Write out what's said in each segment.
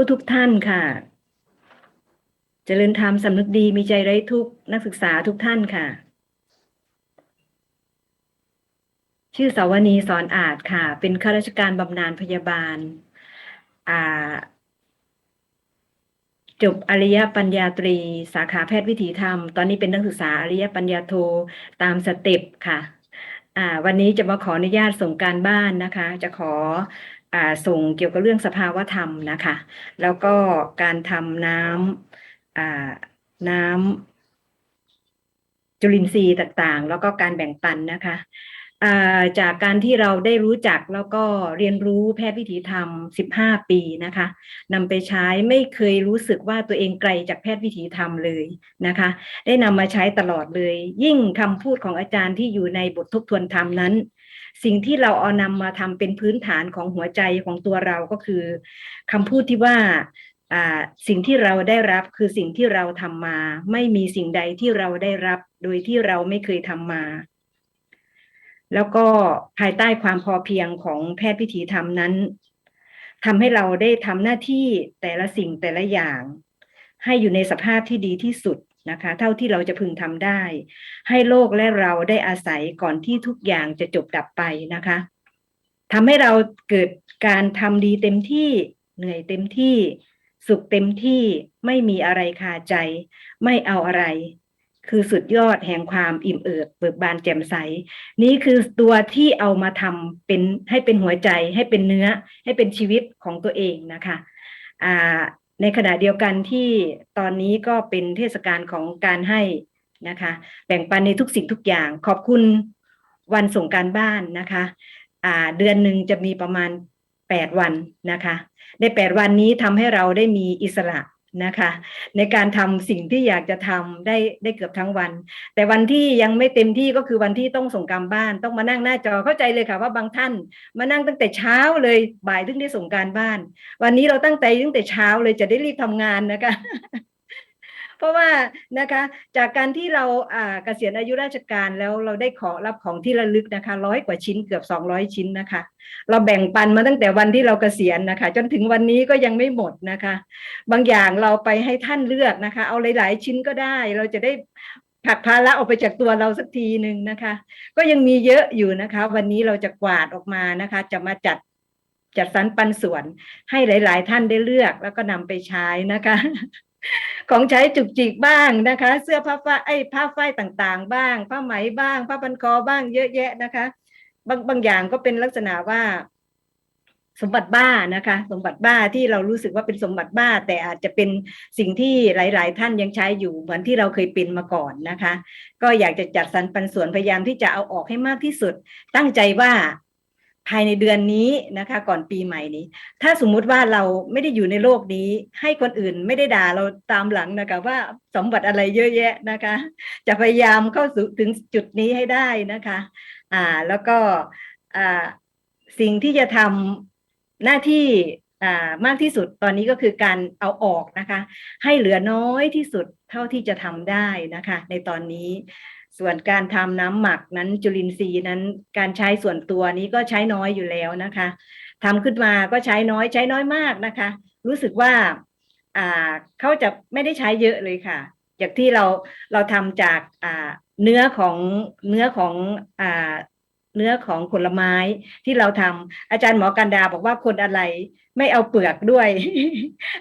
ผู้ทุกท่านค่ะ เจริญธรรมสำนึกดีมีใจไร้ทุกนักศึกษาทุกท่านค่ะ ชื่อสาวนีสอนอาจค่ะ เป็นข้าราชการบำนาญพยาบาลอ่าจบอริยปัญญาตรี สาขาแพทย์วิถีธรรม ตอนนี้เป็นนักศึกษาอริยปัญญาโทตามสเต็ปค่ะ อ่า วันนี้จะมาขออนุญาตส่งการบ้านนะคะ จะขอ ส่งเกี่ยวกับเรื่องสภาวธรรมนะคะ แล้วก็การทำน้ำน้ำจุลินทรีย์ต่างๆ แล้วก็การแบ่งปันนะคะาจากการที่เราได้รู้จักแล้วก็เรียนรู้แพทย์วิถีธรรม 15 ปีนะคะนำไปใช้ไม่เคยรู้สึกว่าตัวเองไกลจากแพทย์วิถีธรรมเลยนะคะ ได้นำมาใช้ตลอดเลย ยิ่งคำพูดของอาจารย์ที่อยู่ในบททบทวนธรรมนั้น สิ่งที่เราเอานำมาทำเป็นพื้นฐานของหัวใจของตัวเราก็คือคำพูดที่ว่าสิ่งที่เราได้รับคือสิ่งที่เราทำมา ไม่มีสิ่งใดที่เราได้รับ โดยที่เราไม่เคยทำมา แล้วก็ภายใต้ความพอเพียงของแพทย์พิถีธรรมนั้นทำให้เราได้ทำหน้าที่แต่ละสิ่งแต่ละอย่าง ให้อยู่ในสภาพที่ดีที่สุด นะคะ เท่าที่เราจะพึงทำได้ ให้โลกและเราได้อาศัยก่อนที่ทุกอย่างจะจบดับไปนะคะทำให้เราเกิดการทำดีเต็มที่เหนื่อยเต็มที่ สุขเต็มที่ไม่มีอะไรคาใจ ไม่เอาอะไร คือสุดยอดแห่งความอิ่มเอิบเบิกบานแจ่มใส นี่คือตัวที่เอามาทำเป็นให้เป็นหัวใจ ให้เป็นเนื้อ ให้เป็นชีวิตของตัวเองนะคะอ่า ในขณะเดียวกันที่ตอนนี้ก็เป็นเทศกาลของการให้นะคะ แบ่งปันในทุกสิ่งทุกอย่าง ขอบคุณวันส่งการบ้านนะคะอ่าเดือนหนึ่งจะมีประมาณแปดวันนะคะ ในแปดวันนี้ทำให้เราได้มีอิสระ นะคะ ในการทำสิ่งที่อยากจะทำได้ได้เกือบทั้งวัน แต่วันที่ยังไม่เต็มที่ก็คือวันที่ต้องส่งการบ้าน ต้องมานั่งหน้าจอเข้าใจเลยค่ะว่าบางท่าน มานั่งตั้งแต่เช้าเลยบ่ายถึงได้ส่งการบ้าน วันนี้เราตั้งใจตั้งแต่เช้าเลยจะได้รีบทำงานนะคะ เพราะว่านะคะจากการที่เราอ่าเกษียณอายุราชการแล้วเราได้ขอรับของที่ระลึกนะคะร้อยกว่าชิ้นเกือบสองร้อยชิ้นนะคะ เราแบ่งปันมาตั้งแต่วันที่เราเกษียณนะคะ จนถึงวันนี้ก็ยังไม่หมดนะคะ บางอย่างเราไปให้ท่านเลือกนะคะ เอาหลาย ๆ ชิ้นก็ได้ เราจะได้ผลักภาระออกไปจากตัวเราสักทีหนึ่งนะคะ ก็ยังมีเยอะอยู่นะคะ วันนี้เราจะกวาดออกมานะคะ จะมาจัดจัดสรรปันส่วนให้หลาย ๆ ท่านได้เลือกแล้วก็นำไปใช้นะคะ ของใช้จุกจิกบ้างนะคะ เสื้อผ้าฝ้ายไอ้ผ้าฝ้ายต่างๆ บ้าง ผ้าไหมบ้าง ผ้าพันคอบ้างเยอะแยะนะคะ บางบางอย่างก็เป็นลักษณะว่า สมบัติบ้านะคะ สมบัติบ้าที่เรารู้สึกว่าเป็นสมบัติบ้า แต่อาจจะเป็นสิ่งที่หลาย ๆ ท่านยังใช้อยู่เหมือนที่เราเคยเป็นมาก่อนนะคะ ก็อยากจะจัดสรรปันส่วนพยายามที่จะเอาออกให้มากที่สุด ตั้งใจว่า ภายในเดือนนี้นะคะ ก่อนปีใหม่นี้ ถ้าสมมุติว่าเราไม่ได้อยู่ในโลกนี้ ให้คนอื่นไม่ได้ด่าเราตามหลังนะคะ ว่าสมบัติอะไรเยอะแยะนะคะ จะพยายามเข้าสู่ถึงจุดนี้ให้ได้นะคะ อ่าแล้วก็อ่าสิ่งที่จะทำหน้าที่อ่ามากที่สุดตอนนี้ก็คือการเอาออกนะคะ ให้เหลือน้อยที่สุดเท่าที่จะทำได้นะคะ ในตอนนี้ ส่วนการทำน้ำหมักนั้นจุลินทรีย์นั้น การใช้ส่วนตัวนี้ก็ใช้น้อยอยู่แล้วนะคะทำขึ้นมาก็ใช้น้อยใช้น้อยมากนะคะ รู้สึกว่าอ่าเขาจะไม่ได้ใช้เยอะเลยค่ะจากที่เราเราทำจากอ่าเนื้อของเนื้อของอ่าเนื้อของผลไม้ที่เราทำอาจารย์หมอกันดาบอกว่าคนอะไรไม่เอาเปลือกด้วย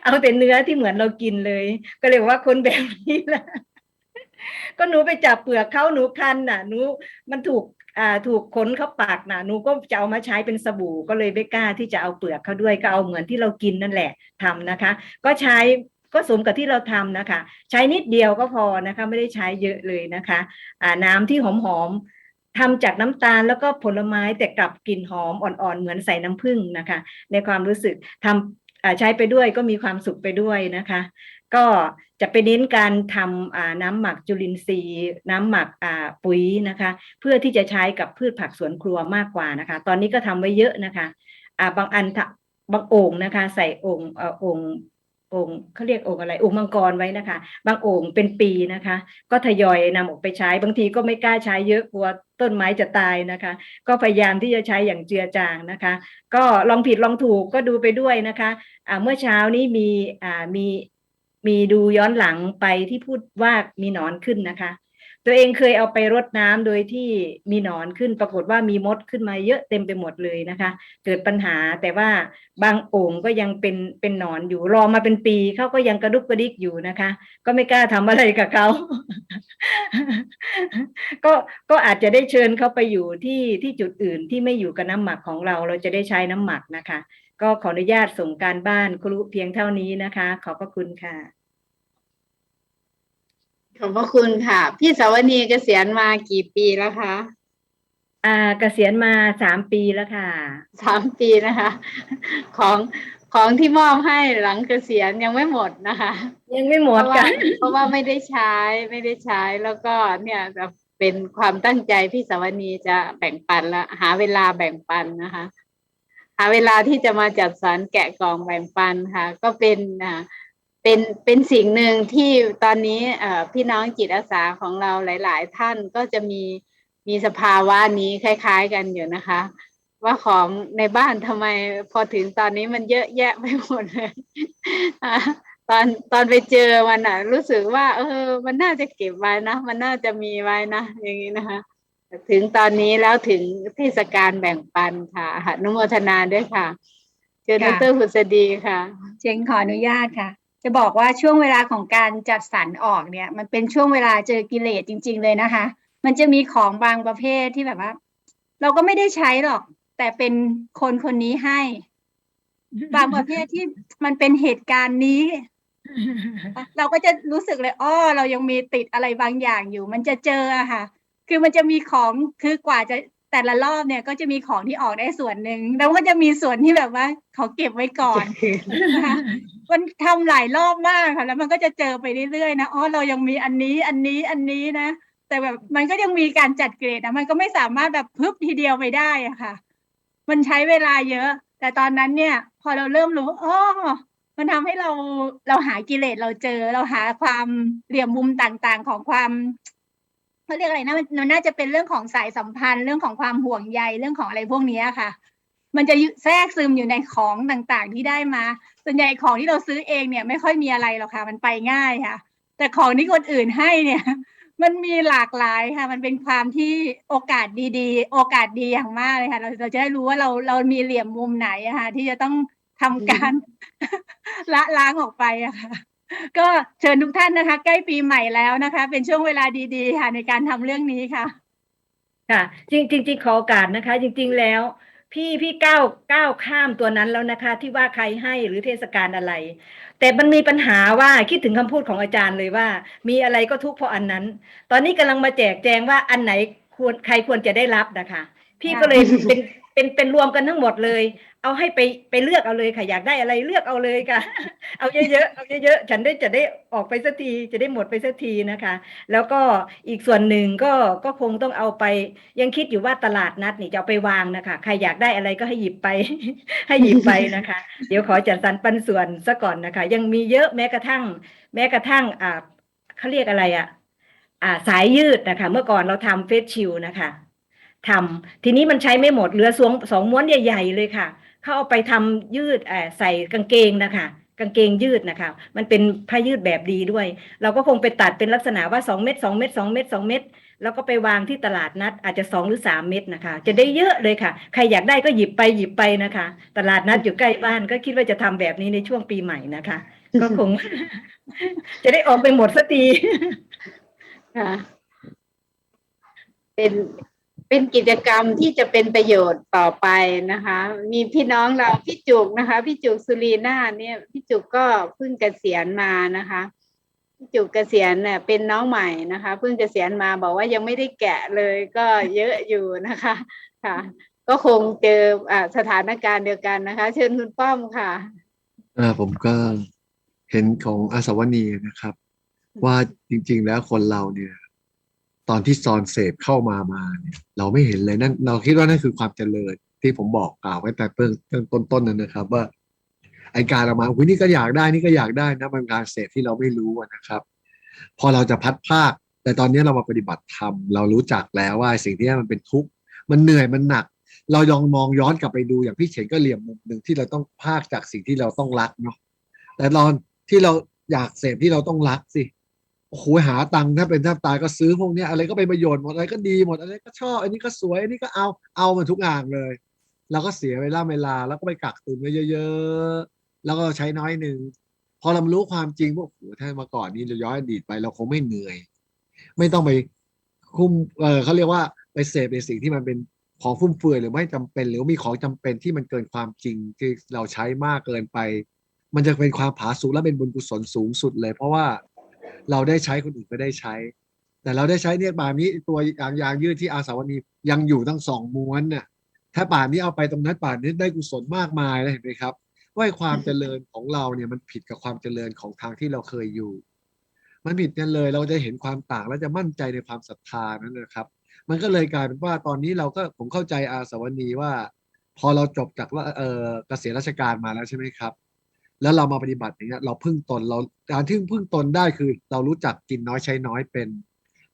เอาแต่เนื้อที่เหมือนเรากินเลย ก็เลยบอกว่าคนแบบนี้แหละ ก็หนูไปจับเปลือกเขาหนูคันน่ะหนูมันถูกอ่าถูกขนเขาปากน่ะหนูก็จะเอามาใช้เป็นสบู่ก็เลยไม่กล้าที่จะเอาเปลือกเขาด้วยก็เอาเหมือนที่เรากินนั่นแหละทำนะคะ ก็ใช้ก็สมกับที่เราทำนะคะ ใช้นิดเดียวก็พอนะคะ ไม่ได้ใช้เยอะเลยนะคะอ่าน้ำที่หอมๆทำจากน้ำตาลแล้วก็ผลไม้แต่กลับกลิ่นหอมอ่อนๆ เหมือนใส่น้ำผึ้งนะคะ ในความรู้สึกทำอ่าใช้ไปด้วยก็มีความสุขไปด้วยนะคะ ก็จะไปเน้นการทำน้ำหมักจุลินทรีย์ น้ำหมักปุ๋ยนะคะ เพื่อที่จะใช้กับพืชผักสวนครัวมากกว่านะคะ ตอนนี้ก็ทำไว้เยอะนะคะาบางอันบางโอ่งนะคะ ใส่โอ่งเอ่อโอ่งองค์เขาเรียกองค์อะไรองค์มังกรไว้นะคะ บางโอ่งเป็นปีนะคะ ก็ทยอยนำออกไปใช้ บางทีก็ไม่กล้าใช้เยอะกลัวต้นไม้จะตายนะคะ ก็พยายามที่จะใช้อย่างเจือจางนะคะ ก็ลองผิดลองถูกก็ดูไปด้วยนะคะอ่าเมื่อเช้านี้มีมี มีดูย้อนหลังไปที่พูดว่ามีหนอนขึ้นนะคะ ตัวเองเคยเอาไปรดน้ำโดยที่มีหนอนขึ้น ปรากฏว่ามีมดขึ้นมาเยอะเต็มไปหมดเลยนะคะ เกิดปัญหาแต่ว่าบางโอ่งก็ยังเป็นเป็นหนอนอยู่รอมาเป็นปีเขาก็ยังกระดุกกระดิกอยู่นะคะ ก็ไม่กล้าทำอะไรกับเขาก็ก็อาจจะได้เชิญเขาไปอยู่ที่ที่จุดอื่นที่ไม่อยู่กับน้ำหมักของเรา เราจะได้ใช้น้ำหมักนะคะ ก็ขออนุญาตส่งการบ้านครูเพียงเท่านี้นะคะ ขอบพระคุณค่ะ ขอบพระคุณค่ะ พี่สาวนีเกษียณมากี่ปีแล้วคะอ่าเกษียณมาสามปีแล้วค่ะสามปีนะคะ ของของที่มอบให้หลังเกษียณยังไม่หมดนะคะ ยังไม่หมเพดราะว่ากันเพราะว่าไม่ได้ใช้ไม่ได้ใช้แล้วก็เนี่ยจะเป็นความตั้งใจพี่สาวนีจะแบ่งปันละหาเวลาแบ่งปันนะคะ หาเวลาที่จะมาจัดสรรแกะกล่องแบ่งปันค่ะ ก็เป็นอ่าเป็นเป็นสิ่งหนึ่งที่ตอนนี้พี่น้องจิตอาสาของเราหลาย ๆ ท่านก็จะมีมีสภาวะนี้คล้าย ๆ กันอยู่นะคะ ว่าของในบ้านทำไมพอถึงตอนนี้มันเยอะแยะไปหมดเลยตอนตอนไปเจอมันอะ รู้สึกว่า เออ มันน่าจะเก็บไว้นะ มันน่าจะมีไว้นะ อย่างนี้นะคะ ถึงตอนนี้แล้วถึงเทศกาลแบ่งปันค่ะอนุโมทนาด้วยค่ะ เชิญดค่ะรผุษดีค่ะ เจงขออนุญาตค่ะ จะบอกว่าช่วงเวลาของการจัดสรรออกเนี่ย มันเป็นช่วงเวลาเจอกิเลสจริง ๆ เลยนะคะ มันจะมีของบางประเภทที่แบบว่า เราก็ไม่ได้ใช้หรอก แต่เป็นคนคนนี้ให้ บางประเภทที่มันเป็นเหตุการณ์นี้เราก็จะรู้สึกเลยอ้อเรายังมีติดอะไรบางอย่างอยู่ มันจะเจออะค่ะ คือมันจะมีของคือกว่าจะแต่ละรอบเนี่ยก็จะมีของที่ออกได้ส่วนหนึ่งแล้วก็จะมีส่วนที่แบบว่าเขาเก็บไว้ก่อนนะคะมันทำหลายรอบมากค่ะแล้วมันก็จะเจอไปเรื่อยๆนะอ๋อเรายังมีอันนี้อันนี้อันนี้นะ แต่แบบมันก็ยังมีการจัดเกรดนะมันก็ไม่สามารถแบบพึบทีเดียวไปได้อะค่ะ มันใช้เวลาเยอะ แต่ตอนนั้นเนี่ย พอเราเริ่มรู้อ๋อมันทำให้เราเราหากิเลสเราเจอ เราหาความเหลี่ยมมุมต่างๆของความ เขาเรียกอะไรนะมันน่าจะเป็นเรื่องของสายสัมพันธ์ เรื่องของความห่วงใยเรื่องของอะไรพวกนี้ค่ะ มันจะแทรกซึมอยู่ในของต่างๆที่ได้มา ส่วนใหญ่ของที่เราซื้อเองเนี่ยไม่ค่อยมีอะไรหรอกค่ะ มันไปง่ายค่ะ แต่ของที่คนอื่นให้เนี่ย มันมีหลากหลายค่ะ มันเป็นความที่โอกาสดีๆ โอกาสดีอย่างมากเลยค่ะ เราเราจะได้รู้ว่าเราเรามีเหลี่ยมมุมไหนอะค่ะที่จะต้องทำการละล้างออกไปอะค่ะ ก็เชิญทุกท่านนะคะ ใกล้ปีใหม่แล้วนะคะ เป็นช่วงเวลาดีๆ ค่ะในการทำเรื่องนี้ค่ะ ค่ะ จริงจริงๆขอโอกาสนะคะ จริง ๆแล้ว พี่พี่ก้าวก้าวข้ามตัวนั้นแล้วนะคะ ที่ว่าใครให้หรือเทศกาลอะไร แต่มันมีปัญหาว่าคิดถึงคำพูดของอาจารย์เลยว่า มีอะไรก็ทุกข์เพราะอันนั้น ตอนนี้กำลังมาแจกแจงว่าอันไหนควรใครควรจะได้รับนะคะ พี่ก็เลยเป็น เป็นเป็นรวมกันทั้งหมดเลย เอาให้ไปไปเลือกเอาเลยค่ะอยากได้อะไรเลือกเอาเลยค่ะ เอาเยอะๆเอาเยอะๆฉันได้จะได้ออกไปสักทีจะได้หมดไปสักทีนะคะ แล้วก็อีกส่วนหนึ่งก็ก็คงต้องเอาไปยังคิดอยู่ว่าตลาดนัดนี่จะเอาไปวางนะคะ ใครอยากได้อะไรก็ให้หยิบไป ให้หยิบไปนะคะ เดี๋ยวขอจัดสรรปันส่วนซะก่อนนะคะ ยังมีเยอะแม้กระทั่ง แม้กระทั่งอ่าเขาเรียกอะไรอะอ่าสายยืดนะคะ เมื่อก่อนเราทำเฟสชิลนะคะ ทำทีนี้มันใช้ไม่หมดเหลือสองสองม้วนใหญ่ ๆ เลยค่ะเขาเอาไปทำยืดเอ่อใส่กางเกงนะคะกางเกงยืดนะคะ มันเป็นผ้ายืดแบบดีด้วย เราก็คงไปตัดเป็นลักษณะว่าสองเม็ดสองเม็ดสองเม็ดสองเม็ดแล้วก็ไปวางที่ตลาดนัดอาจจะสองหรือสามเม็ดนะคะ จะได้เยอะเลยค่ะ ใครอยากได้ก็หยิบไปหยิบไปนะคะ ตลาดนัดอยู่ใกล้บ้านก็คิดว่าจะทำแบบนี้ในช่วงปีใหม่นะคะ ก็คง จะได้ออกไปหมดสักทีค่ะเป็น เป็นกิจกรรมที่จะเป็นประโยชน์ต่อไปนะคะ มีพี่น้องเราพี่จุกนะคะ พี่จุกสุรีนาเนี่ยพี่จุกก็เพิ่งเกษียณมานะคะพี่จุกเกษียณเนี่ยเป็นน้องใหม่นะคะ เพิ่งเกษียณมาบอกว่ายังไม่ได้แกะเลยก็เยอะอยู่นะคะค่ะ ก็คงเจออสถานการณ์เดียวกันนะคะ เชิญคุณป้อมค่ะอ่าผมก็เห็นของอาสวนีนะครับ ว่าจริง ๆ แล้วคนเราเนี่ย ตอนที่ซอนเสพเข้ามามาเนี่ยเราไม่เห็นเลยนั่นเราคิดว่านั่นคือความเจริญที่ผมบอกกล่าวไว้แต่เบื้องต้นๆนั่นนะครับ ว่าไอการเรามาอุ้ยนี่ก็อยากได้นี่ก็อยากได้นะมันการเสพที่เราไม่รู้นะครับ พอเราจะพัดภาค แต่ตอนนี้เรามาปฏิบัติธรรมเรารู้จักแล้วว่าสิ่งที่มันเป็นทุกข์มันเหนื่อยมันหนัก เราลองมองย้อนกลับไปดูอย่างพี่เฉยก็เหลี่ยมมุมหนึ่งที่เราต้องภาคจากสิ่งที่เราต้องรักเนาะแต่ตอนที่เราอยากเสพที่เราต้องรักสิ โอ้โหหาตังค์ถ้าเป็นถ้าตายก็ซื้อพวกนี้อะไรก็เป็นประโยชน์หมดอะไรก็ดีหมดอะไรก็ชอบ อันนี้ก็สวยอันนี้ก็เอาเอามาทุกอย่างเลยเราก็เสียเวลาเวลา แล้วก็ไปกักตุนไว้เยอะๆแล้วก็ใช้น้อยหนึ่งพอเรารู้ความจริงว่าโอ้โหถ้ามาก่อนนี้เราย้อนอดีตไปเราคงไม่เหนื่อย ไม่ต้องไปคุ้มเออเขาเรียกว่าไปเสพในสิ่งที่มันเป็นของฟุ่มเฟือยหรือไม่จำเป็น หรือมีของจำเป็นที่มันเกินความจริงที่เราใช้มากเกินไป มันจะเป็นความผาสุกและเป็นบุญกุศลสูงสุดเลย เพราะว่า เราได้ใช้คนอื่นก็ได้ใช้ แต่เราได้ใช้เนี่ยบานี้ตัวยางยางยืดที่อาสาวนียังอยู่ทั้งสองม้วนน่ะถ้าป่านนี้เอาไปตรงนั้นป่านนี้ได้กุศลมากมายแล้วเห็นไหมครับว่าความเจริญของเราเนี่ยมันผิดกับความเจริญของทางที่เราเคยอยู่ มันผิดกันเลยเราจะเห็นความต่างและจะมั่นใจในความศรัทธานั้นนะครับ มันก็เลยกลายเป็นว่าตอนนี้เราก็ผมเข้าใจอาสาวนีว่า พอเราจบจากว่าเออเกษียณราชการมาแล้วใช่ไหมครับ แล้วเรามาปฏิบัติอย่างเงี้ยเราพึ่งตนเราการที่พึ่งตนได้คือ เรารู้จักกินน้อยใช้น้อยเป็น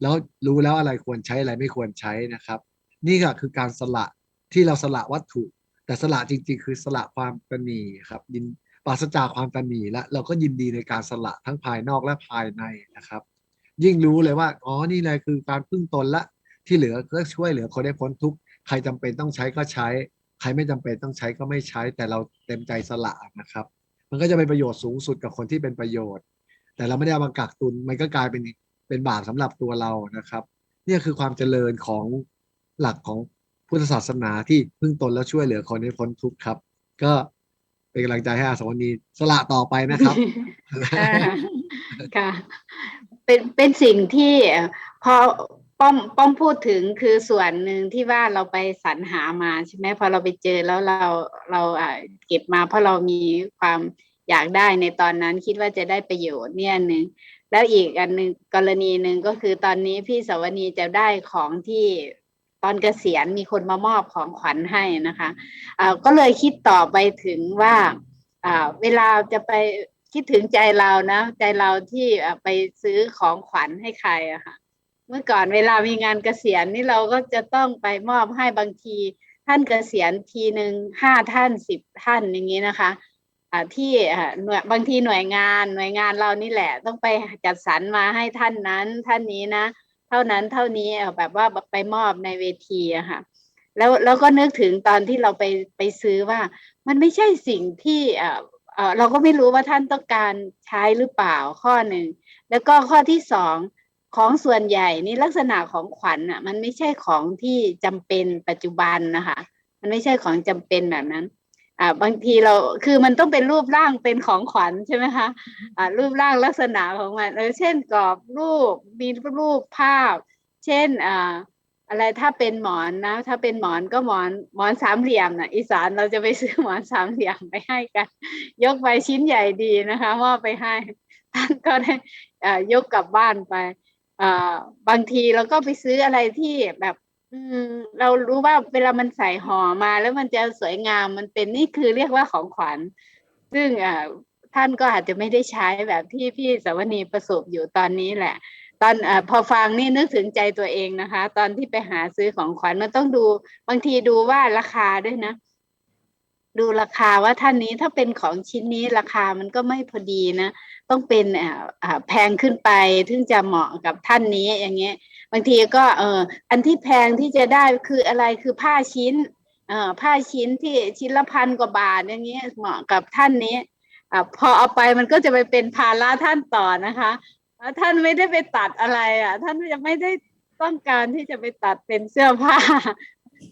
แล้วรู้แล้วอะไรควรใช้อะไรไม่ควรใช้นะครับ นี่ก็คือการสละที่เราสละวัตถุ แต่สละจริง ๆ คือสละความตนีครับยินปราศจากความตนีและเราก็ยินดีในการสละทั้งภายนอกและภายในนะครับ ยิ่งรู้เลยว่าอ๋อนี่เลยคือการพึ่งตนละที่เหลือก็ช่วยเหลือคนได้พ้นทุกข์ใครจำเป็นต้องใช้ก็ใช้ ใครไม่จำเป็นต้องใช้ก็ไม่ใช้ แต่เราเต็มใจสละนะครับ มันก็จะเป็นประโยชน์สูงสุดกับคนที่เป็นประโยชน์ แต่เราไม่ได้เอามากักตุนมันก็กลายเป็นเป็นบาปสำหรับตัวเรานะครับนี่คือความเจริญของหลักของพุทธศาสนาที่พึ่งตนแล้วช่วยเหลือคนให้พ้นทุกข์ครับ ก็เป็นกำลังใจให้อาสวนีสละต่อไปนะครับค่ะเป็นเป็นสิ่งที่พอ ป้อมป้อมพูดถึงคือส่วนหนึ่งที่ว่าเราไปสรรหามาใช่ไหมพอเราไปเจอแล้วเราเราเก็บมาเพราะเรามีความอยากได้ในตอนนั้นคิดว่าจะได้ประโยชน์เนี่ยหนึ่งแล้วอีกอันหนึ่งกรณีหนึ่งก็คือตอนนี้พี่สวนีจะได้ของที่ตอนเกษียณมีคนมามอบของขวัญให้นะคะอ่าก็เลยคิดต่อไปถึงว่าอ่าเวลาจะไปคิดถึงใจเรานะ ใจเราที่ไปซื้อของขวัญให้ใครอะค่ะ เมื่อก่อนเวลามีงานเกษียณนี่เราก็จะต้องไปมอบให้บางที ท่านเกษียณทีหนึ่งห้าท่านสิบท่านอย่างนี้นะคะที่หน่วยบางทีหน่วยงานหน่วยงานเรานี่แหละ ต้องไปจัดสรรมาให้ท่านนั้น ท่านนี้นะ เท่านั้นเท่านี้แบบว่าไปมอบในเวทีอะค่ะแล้วแล้วก็นึกถึงตอนที่เราไปไปซื้อว่า มันไม่ใช่สิ่งที่เราก็ไม่รู้ว่าท่านต้องการใช้หรือเปล่าข้อหนึ่งแล้วก็ข้อที่สอง ของส่วนใหญ่นี่ลักษณะของขวัญอะ มันไม่ใช่ของที่จำเป็นปัจจุบันนะคะ มันไม่ใช่ของจำเป็นแบบนั้น อ่า บางทีเราคือมันต้องเป็นรูปร่างเป็นของขวัญใช่ไหมคะอ่ารูปร่างลักษณะของมันเออเช่นกรอบรูปมีรูปภาพ เช่นอ่าอะไรถ้าเป็นหมอนนะ ถ้าเป็นหมอนก็หมอนหมอนสามเหลี่ยมนะอีสานเราจะไปซื้อหมอนสามเหลี่ยมไปให้กัน ยกไปชิ้นใหญ่ดีนะคะมอบไปให้ท่านก็ได้อ่ายกกลับบ้านไป บางทีเราก็ไปซื้ออะไรที่แบบ อืม เรารู้ว่าเวลามันใส่ห่อมา แล้วมันจะสวยงามมันเป็นนี่คือเรียกว่าของขวัญ ซึ่งอ่าท่านก็อาจจะไม่ได้ใช้แบบที่พี่สวนีประสบอยู่ตอนนี้แหละ ตอนอพอฟังนี่นึกถึงใจตัวเองนะคะ ตอนที่ไปหาซื้อของขวัญมันต้องดู บางทีดูว่าราคาด้วยนะ ดูราคาว่าท่านนี้ถ้าเป็นของชิ้นนี้ราคามันก็ไม่พอดีนะ ต้องเป็นอ่าอ่าแพงขึ้นไปถึงจะเหมาะกับท่านนี้อย่างเงี้ยบางทีก็เอออันที่แพงที่จะได้คืออะไรคือผ้าชิ้นเออผ้าชิ้นที่ชิ้นละพันกว่าบาทอย่างเงี้ยเหมาะกับท่านนี้อพอเอาไปมันก็จะไปเป็นภาระท่านต่อนะคะท่านไม่ได้ไปตัดอะไรอะ ท่านยังไม่ได้ต้องการที่จะไปตัดเป็นเสื้อผ้า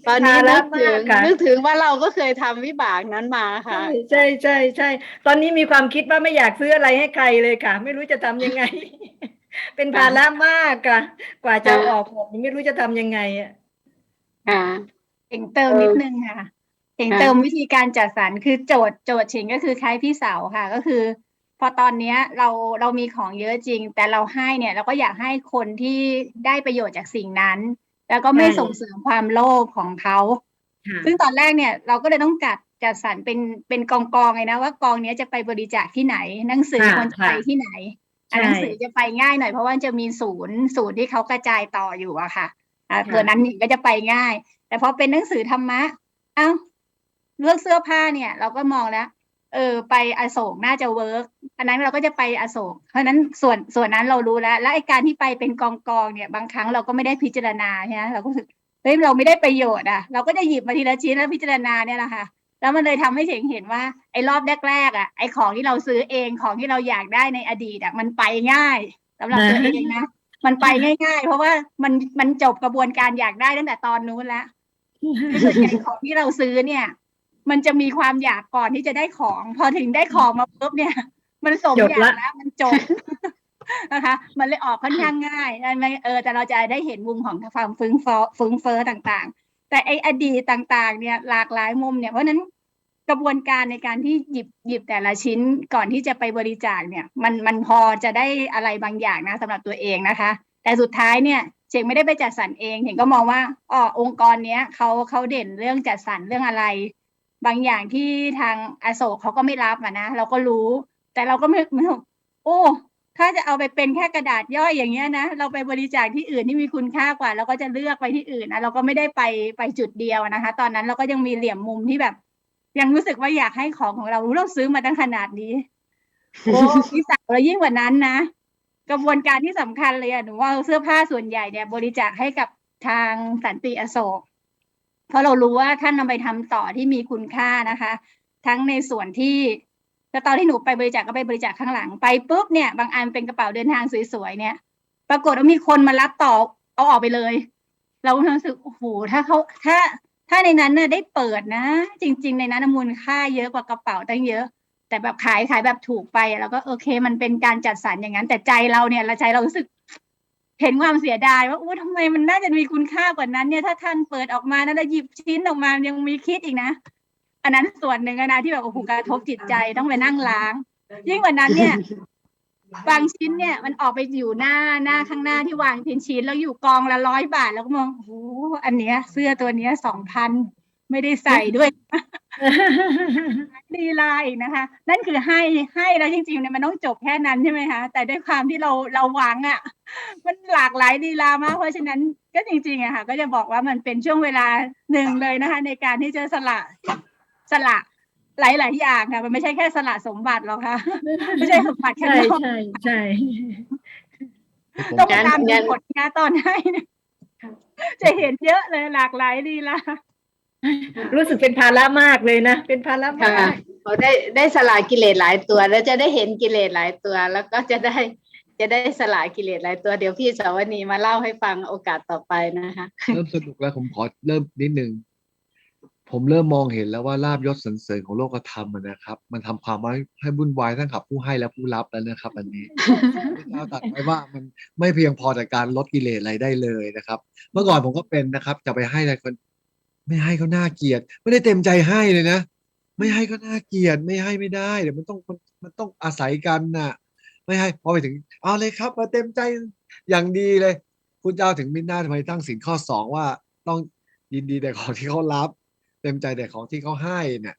ตอนนี้นึกถึงภาระมากค่ะนึกถึงว่าเราก็เคยทำวิบากนั้นมาค่ะ ใช่ใช่ใช่ตอนนี้มีความคิดว่าไม่อยากซื้ออะไรให้ใครเลยค่ะ ไม่รู้จะทำยังไง เป็นภาระมากค่ะ กว่าจะเอาออกหมดนี่ไม่รู้จะทำยังไงอะค่ะเองเติมนิดนึงค่ะเองเติมวิธีการจัดสรรคือโจทย์โจทย์เชิงก็คือคล้ายพี่เสาวค่ะ ก็คือ พอตอนเนี้ยเราเรามีของเยอะจริง แต่เราให้เนี่ย เราก็อยากให้คนที่ได้ประโยชน์จากสิ่งนั้น แล้วก็ไม่ใช่ส่งเสริมความโลภของเขาค่ะซึ่งตอนแรกเนี่ยเราก็เลยต้องจัดจัดสรรเป็นเป็นกองกองๆเลยนะว่ากองเนี้ยจะไปบริจาคที่ไหน หนังสือค่ะควรจะไปค่ะที่ไหนอะใช่หนังสือจะไปง่ายหน่อยเพราะว่าจะมีศูนย์ศูนย์ที่เขากระจายต่ออยู่อะค่ะอะค่ะตัวนั้นนี่ก็จะไปง่าย แต่พอเป็นหนังสือธรรมะ เอ้าเลือกเสื้อผ้าเนี่ย เราก็มองแล้ว เออไปอโศกน่าจะเวิร์กอันนั้นเราก็จะไปอโศก เพราะฉะนั้นส่วนส่วนนั้นเรารู้แล้ว และไอการที่ไปเป็นกองกองๆเนี่ย บางครั้งเราก็ไม่ได้พิจารณาใช่ไหมเราก็รู้สึกเฮ้ยเราไม่ได้ประโยชน์อะ เราก็จะหยิบมาทีละชิ้นแล้วพิจารณาเนี่ยแหละค่ะ แล้วมันเลยทำให้เฉงเห็นว่าไอ้รอบแรกๆอะไอ้ของที่เราซื้อเองของที่เราอยากได้ในอดีตอะมันไปง่ายสำหรับตัวเองนะมันไปง่าย ๆ เพราะว่ามันมันจบกระบวนการอยากได้ตั้งแต่ตอนนู้นแล้วส่วนใหญ่ของที่เราซื้อเนี่ย มันจะมีความอยากก่อนที่จะได้ของ พอถึงได้ของมาปุ๊บเนี่ย มันสมจบอยากละแล้วมันจบนะคะ มันเลยออกค่อนข้างง่ายอันนั้นเออ แต่เราจะได้เห็นมุมของความฟุ้งเฟ้อฟุ้งเฟ้อต่างๆ แต่ไออดีตต่างๆ เนี่ยหลากหลายมุมเนี่ยเพราะฉะนั้นกระบวนการในการที่หยิบหยิบแต่ละชิ้นก่อนที่จะไปบริจาคเนี่ย มันมันพอจะได้อะไรบางอย่างนะสำหรับตัวเองนะคะ แต่สุดท้ายเนี่ยเชงไม่ได้ไปจัดสรรเองเห็นก็มองว่าอ๋อองค์กรเนี้ยเขาเขาเด่นเรื่องจัดสรรเรื่องอะไร บางอย่างที่ทางอโศกเขาก็ไม่รับอะนะเราก็รู้ แต่เราก็ไม่ไม่โอ้ถ้าจะเอาไปเป็นแค่กระดาษย่อยอย่างเงี้ยนะเราไปบริจาคที่อื่นที่มีคุณค่ากว่า เราก็จะเลือกไปที่อื่นนะเราก็ไม่ได้ไปไปจุดเดียวนะคะ ตอนนั้นเราก็ยังมีเหลี่ยมมุมที่แบบ ยังรู้สึกว่าอยากให้ของของเรารู้เราซื้อมาตั้งขนาดนี้โอ้พี่สาวแล้วยิ่งกว่านั้นนะกระบวนการที่สำคัญเลยอะหนูว่าเสื้อผ้าส่วนใหญ่เนี่ย บริจาคให้กับทางสันติอโศก เพราะเรารู้ว่าท่านนำไปทำต่อที่มีคุณค่านะคะ ทั้งในส่วนที่แล้วตอนที่หนูไปบริจาคก็ไปบริจาคข้างหลังไปปุ๊บเนี่ยบางอันเป็นกระเป๋าเดินทางสวยๆเนี่ย ปรากฏว่ามีคนมารับต่อเอาออกไปเลย เราก็รู้สึกโอ้โหถ้าเขาถ้าถ้าในนั้นเนี่ยได้เปิดนะ จริง ๆ ในนั้นมูลค่าเยอะกว่ากระเป๋าตั้งเยอะ แต่แบบขายขายแบบถูกไปอะเราก็โอเค มันเป็นการจัดสรรอย่างนั้น แต่ใจเราเนี่ยเราใจเรารู้สึก เห็นความเสียดายว่าโอ้ทำไมมันน่าจะมีคุณค่ากว่านั้นเนี่ยถ้าท่านเปิดออกมานะแล้วหยิบชิ้นออกมายังมีคิดอีกนะ อันนั้นส่วนหนึ่งอะนะที่แบบโอ้โหกระทบจิตใจต้องไปนั่งล้าง ยิ่งกว่านั้นเนี่ยบางชิ้นเนี่ยมันออกไปอยู่หน้าหน้าข้างหน้าที่วางเป็นชิ้นแล้วอยู่กองละร้อยบาทแล้วก็มองโอ้โหอันเนี้ย เสื้อตัวเนี้ยสองพันไม่ได้ใส่ด้วย ลีลาอีกนะคะ นั่นคือให้ให้แล้วจริงๆเนี่ยมันต้องจบแค่นั้นใช่ไหมคะแต่ด้วยความที่เราเราหวังอะ่ะ มันหลากหลายลีลามาก เพราะฉะนั้นก็จริงๆอะค่ะ ก็จะบอกว่ามันเป็นช่วงเวลาหนึ่งเลยนะคะ ในการที่จะสละสละหลายๆอย่างค่ะ มันไม่ใช่แค่สละสมบัติหรอกค่ะ ไม่ใช่สมบัติแค่ใช่นอกใช่ใช่ผมต้องงั้นตามดูงั้นผลงานตอนให้เนี่ยจะเห็นเยอะเลยหลากหลายลีลา รู้สึกเป็นภาระมากเลยนะ เป็นภาระค่ะมากเขาได้ได้สละกิเลสหลายตัว แล้วจะได้เห็นกิเลสหลายตัว แล้วก็จะได้จะได้สละกิเลสหลายตัว เดี๋ยวพี่สาวนีมาเล่าให้ฟังโอกาสต่อไปนะคะเริ่มสนุกแล้วผมขอเริ่มนิดนึงผมเริ่มมองเห็นแล้วว่าลาบยศสรรเสริญของโลกธรรมอะนะครับ มันทำความให้ให้วุ่นวายทั้งกับผู้ให้และผู้รับแล้วนะครับ อันนี้พระเจ้าตรัสไว้ว่ามันไม่เพียงพอแต่การลดกิเลสอะไรได้เลยนะครับ เมื่อก่อนผมก็เป็นนะครับ จะไปให้อะไรคน ไม่ให้เขาน่าเกลียด ไม่ได้เต็มใจให้เลยนะ ไม่ให้ก็น่าเกลียด ไม่ให้ไม่ได้เดี๋ยวมันต้องมันมันต้องอาศัยกันน่ะ ไม่ให้พอไปถึง เอาเลยครับ มาเต็มใจอย่างดีเลย คุณเจ้าถึงมินน้าทำไมตั้งสินข้อสองว่า ต้องยินดีแต่ของที่เขารับ เต็มใจแต่ของที่เขาให้เนี่ย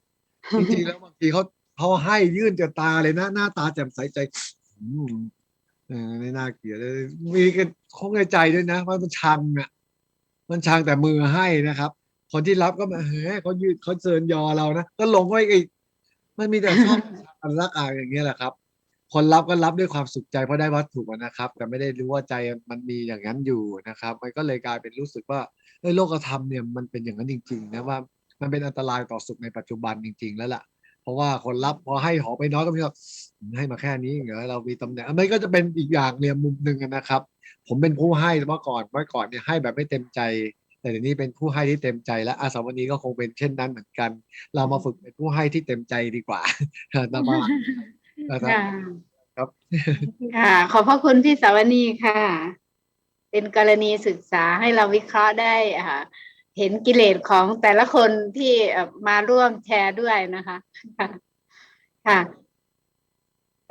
จริงๆแล้วบางทีเขาเขาให้ยื่นจะตาเลยนะหน้าตาแจ่มใสใจไม่น่าเกลียดเลยมีกันคงในใจด้วยนะว่ามันชังอะ มันชังแต่มือให้นะครับ คนที่รับก็มาเฮ้ยเขายืดเขาเชิญยอเรานะก็ลงไว้อีก มันมีแต่ชอบอันรักอ่างอย่างเงี้ยแหละครับ คนรับก็รับด้วยความสุขใจเพราะได้วัตถุนะครับ แต่ไม่ได้รู้ว่าใจมันมีอย่างนั้นอยู่นะครับ มันก็เลยกลายเป็นรู้สึกว่าเอ้ยโลกธรรมเนี่ยมันเป็นอย่างนั้นจริง ๆ นะว่ามันเป็นอันตรายต่อสุขในปัจจุบันจริง ๆ แล้วล่ะเพราะว่าคนรับพอให้ขอไปน้อยก็มีแบบให้มาแค่นี้เหรอเรามีตำแหน่งอันนี้ก็จะเป็นอีกอย่างเนี่ยมุมหนึ่งนะครับ ผมเป็นผู้ให้เมื่อก่อนเมื่อก่อนเนี่ยให้แบบไม่เต็มใจ แต่เดี๋ยวนี้เป็นผู้ให้ที่เต็มใจและอาสาวันนี้ก็คงเป็นเช่นนั้นเหมือนกัน เรามาฝึกเป็นผู้ให้ที่เต็มใจดีกว่านะว่านะครับค่ะครับค่ะ ขอบพระคุณพี่สาวนีค่ะ เป็นกรณีศึกษาให้เราวิเคราะห์ได้อ่าเห็นกิเลสของแต่ละคนที่เอ่อมาร่วมแชร์ด้วยนะคะค่ะค่ะ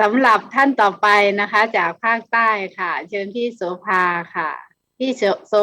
สำหรับท่านต่อไปนะคะ จากภาคใต้ค่ะ เชิญพี่โสภาค่ะ พี่โส